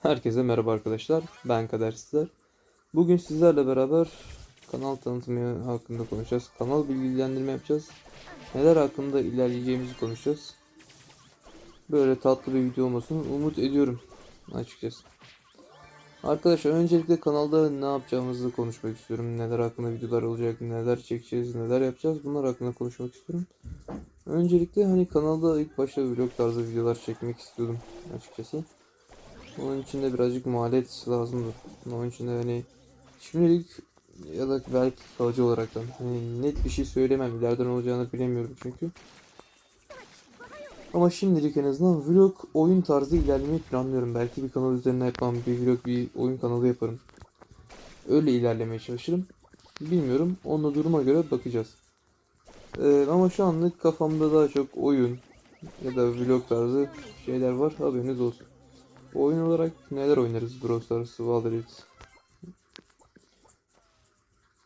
Herkese merhaba arkadaşlar. Ben Kader Sizler. Bugün sizlerle beraber kanal tanıtımı hakkında konuşacağız. Kanal bilgilendirme yapacağız. Neler hakkında ilerleyeceğimizi konuşacağız. Böyle tatlı bir video olmasını umut ediyorum açıkçası. Arkadaşlar öncelikle kanalda ne yapacağımızı konuşmak istiyorum. Neler hakkında videolar olacak, neler çekeceğiz, neler yapacağız bunlar hakkında konuşmak istiyorum. Öncelikle hani kanalda ilk başta vlog tarzı videolar çekmek istiyordum açıkçası. Onun için de birazcık maliyet lazımdı. Onun için de hani şimdilik ya da belki kalıcı olaraktan hani net bir şey söylemem. İleriden olacağını bilemiyorum çünkü. Ama şimdilik en azından vlog oyun tarzı ilerlemeyi planlıyorum. Belki bir kanal üzerine yapmam. Bir vlog bir oyun kanalı yaparım. Öyle ilerlemeye çalışırım. Bilmiyorum. Onunla duruma göre bakacağız. Ee, ama şu anlık kafamda daha çok oyun ya da vlog tarzı şeyler var. Haberiniz olsun. Oyun olarak neler oynarız? Brawl Stars, Valorant,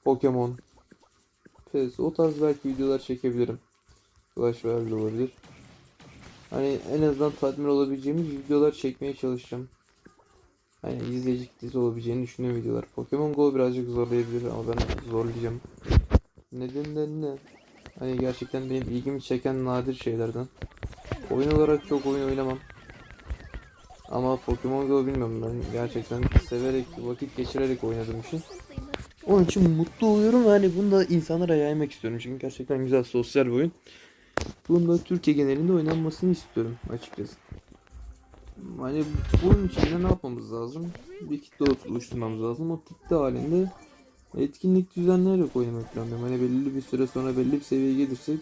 Pokemon, PES o tarz belki videolar çekebilirim. Clash Royale olabilir. Hani en azından tatmin olabileceğimiz videolar çekmeye çalışacağım. Hani izleyici kitlesi olabileceğini düşündüğüm videolar. Pokemon Go birazcık zorlayabilir ama ben zorlayacağım. Nedenleri ne? Hani gerçekten benim ilgimi çeken nadir şeylerden. Oyun olarak çok oyun oynamam. Ama Pokemon Go bilmiyorum ben gerçekten severek vakit geçirerek oynadığım için. Onun için mutlu oluyorum ve hani bunu da insanlara yaymak istiyorum çünkü gerçekten güzel sosyal bir oyun. Bunun da Türkiye genelinde oynanmasını istiyorum açıkçası. Hani bunun için de ne yapmamız lazım? Bir kitle oluşturmamız lazım. O kitle halinde etkinlik düzenleyerek oynamayı planlıyorum. Hani belirli bir süre sonra belli bir seviyeye gelirsek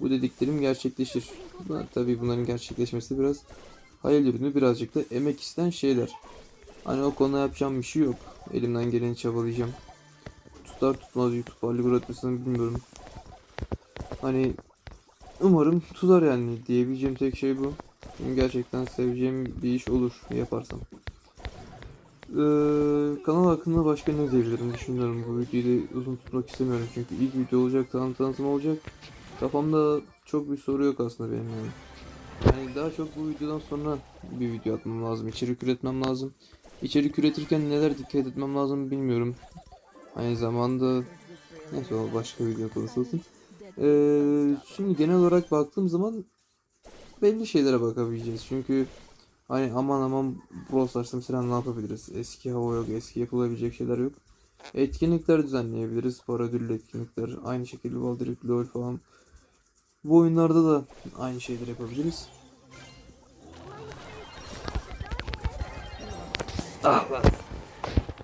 bu dediklerim gerçekleşir. Tabii bunların gerçekleşmesi biraz hayal ürünü birazcık da emek isten şeyler. Hani o konuda yapacağım bir şey yok. Elimden geleni çabalayacağım. Tutar tutmaz YouTube algoritmasını bilmiyorum. Hani umarım tutar yani diyebileceğim tek şey bu. Çünkü gerçekten seveceğim bir iş olur yaparsam. Ee, kanal hakkında başka ne diyebilirim düşünüyorum. Bu videoyu uzun tutmak istemiyorum çünkü ilk video olacak, tanı tanıtım olacak. Kafamda çok bir soru yok aslında benim yani. Yani daha çok bu videodan sonra bir video atmam lazım. İçerik üretmem lazım. İçerik üretirken neler dikkat etmem lazım bilmiyorum. Aynı zamanda neyse o başka video konusu olsun. Ee, şimdi genel olarak baktığım zaman belli şeylere bakabileceğiz. Çünkü hani aman aman Brawl Stars'ta mesela ne yapabiliriz? Eski hava yok, eski yapılabilecek şeyler yok. Etkinlikler düzenleyebiliriz. Para ödüllü etkinlikler. Aynı şekilde Valdirect, LoL falan. Bu oyunlarda da aynı şeyleri yapabiliriz. Ah lan.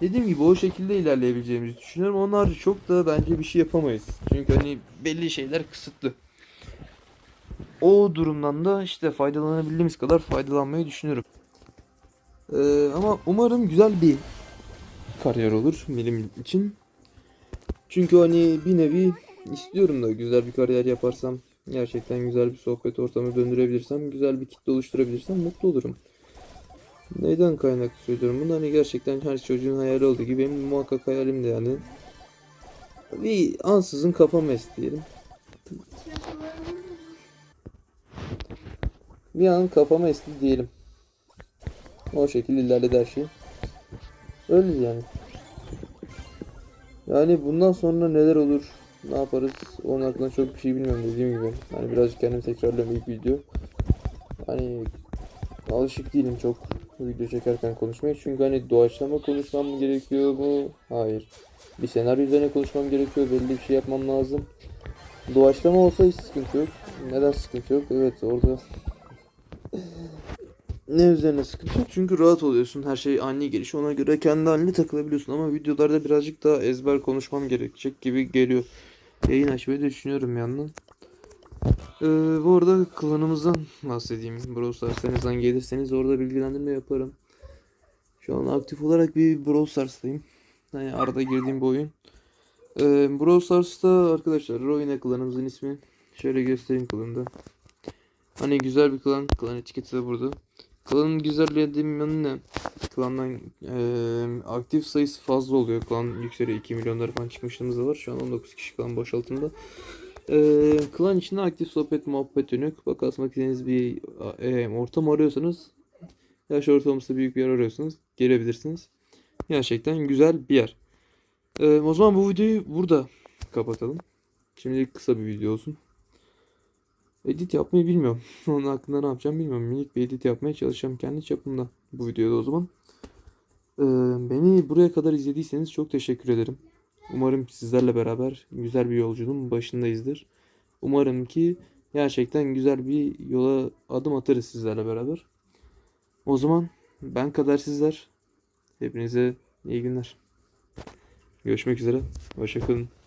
Dediğim gibi o şekilde ilerleyebileceğimizi düşünüyorum. Onlar çok da bence bir şey yapamayız. Çünkü hani belli şeyler kısıtlı. O durumdan da işte faydalanabildiğimiz kadar faydalanmayı düşünüyorum. Ee, ama umarım güzel bir kariyer olur benim için. Çünkü hani bir nevi istiyorum da güzel bir kariyer yaparsam gerçekten güzel bir sohbet ortamı döndürebilirsem, güzel bir kitle oluşturabilirsem mutlu olurum. Neyden kaynaklı söylüyorum bunu? Hani gerçekten her çocuğun hayali olduğu gibi benim muhakkak hayalim de yani. Bir ansızın kafam esti diyelim. Bir an kafama esti diyelim. O şekilde ilerledi her şey. Öyle yani. Yani bundan sonra neler olur, ne yaparız onun hakkında çok bir şey bilmiyorum dediğim gibi. Hani birazcık kendim tekrarlıyorum ilk video. Hani alışık değilim çok video çekerken konuşmaya. Çünkü hani doğaçlama konuşmam gerekiyor mu? Hayır. Bir senaryo üzerine konuşmam gerekiyor. Belli bir şey yapmam lazım. Doğaçlama olsa hiç sıkıntı yok. Neden sıkıntı yok? Evet orada ne üzerine sıkıntı yok çünkü rahat oluyorsun her şey ani geliş ona göre kendi haline takılabiliyorsun ama videolarda birazcık daha ezber konuşmam gerekecek gibi geliyor yayın açmayı düşünüyorum yandan. Ee, bu arada klanımızdan bahsedeyim. Brawl Stars en azından gelirseniz orada bilgilendirme yaparım. Şu an aktif olarak bir Brawl Stars'tayım. Yani arada girdiğim bir oyun. Ee, Brawl Stars'ta arkadaşlar Royne klanımızın ismi. Şöyle göstereyim klanında Hani güzel bir klan. Klan etiketi de burada. Klanın güzellediğim yanı ne? Klandan eee, aktif sayısı fazla oluyor. Klan yükseliyor. 2 milyonlar falan çıkmışlığımız da var. Şu an 19 kişi klan boşaltımda. Eee klan içinde aktif sohbet muhabbet dönük. Bak asmak istediğiniz bir eee, ortam arıyorsanız yaş ortalaması büyük bir yer arıyorsanız gelebilirsiniz. Gerçekten güzel bir yer. Ee, o zaman bu videoyu burada kapatalım. Şimdilik kısa bir video olsun. Edit yapmayı bilmiyorum. Onun hakkında ne yapacağım bilmiyorum. Minik bir edit yapmaya çalışacağım kendi çapımda bu videoda o zaman. Ee, beni buraya kadar izlediyseniz çok teşekkür ederim. Umarım sizlerle beraber güzel bir yolculuğun başındayızdır. Umarım ki gerçekten güzel bir yola adım atarız sizlerle beraber. O zaman ben kadar sizler. Hepinize iyi günler. Görüşmek üzere. Hoşçakalın.